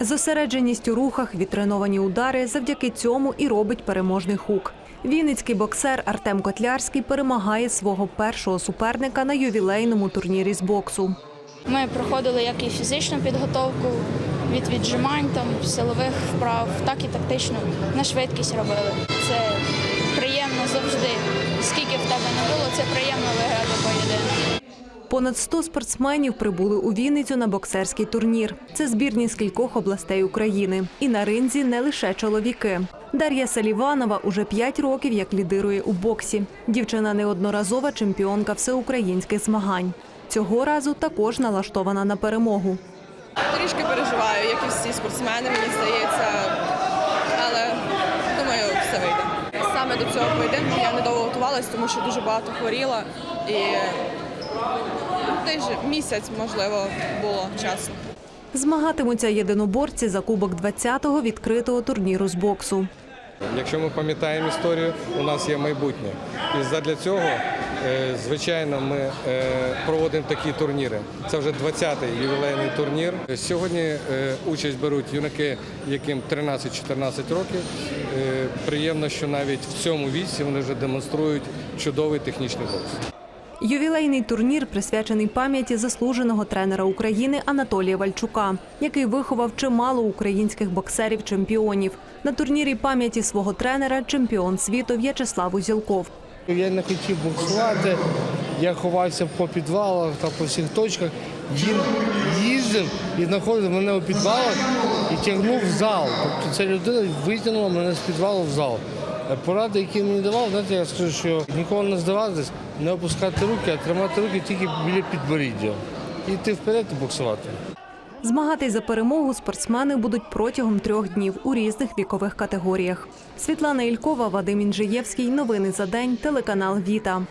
Зосередженість у рухах, відтреновані удари завдяки цьому і робить переможний хук. Вінницький боксер Артем Котлярський перемагає свого першого суперника на ювілейному турнірі з боксу. Ми проходили як і фізичну підготовку від віджимань, там силових вправ, так і тактичну на швидкість робили. Це приємно завжди. Скільки в тебе не було, це приємно. Понад 100 спортсменів прибули у Вінницю на боксерський турнір. Це збірні з кількох областей України. І на ринзі не лише чоловіки. Дар'я Саліванова уже 5 років як лідирує у боксі. Дівчина неодноразова чемпіонка всеукраїнських змагань. Цього разу також налаштована на перемогу. Трішки переживаю, як і всі спортсмени, мені здається, але думаю, все вийде. Саме до цього поєдинку я недовго готувалась, тому що дуже багато хворіла і десь місяць, можливо, було часу. Змагатимуться єдиноборці за кубок 20-го відкритого турніру з боксу. Якщо ми пам'ятаємо історію, у нас є майбутнє. І задля цього, е, звичайно, ми е, проводимо такі турніри. Це вже 20-й ювілейний турнір. Сьогодні е, участь беруть юнаки, яким 13-14 років. Приємно, що навіть в цьому віці вони вже демонструють чудовий технічний бокс. Ювілейний турнір присвячений пам'яті заслуженого тренера України Анатолія Вальчука, який виховав чимало українських боксерів-чемпіонів. На турнірі пам'яті свого тренера чемпіон світу В'ячеслав Узілков. Я не хотів боксувати, я ховався по підвалах та по всіх точках. Він їздив і знаходив мене у підвалах і тягнув в зал. Тобто ця людина витягнула мене з підвалу в зал. Е, Поради, які мені давав, знаєте, я скажу, що ніколи не здаватись, не опускати руки, а тримати руки тільки біля підборіддя. І йти вперед і боксувати. Змагатись за перемогу спортсмени будуть протягом трьох днів у різних вікових категоріях. Світлана Ількова, Вадим Інжиєвський. Новини за день. Телеканал Віта.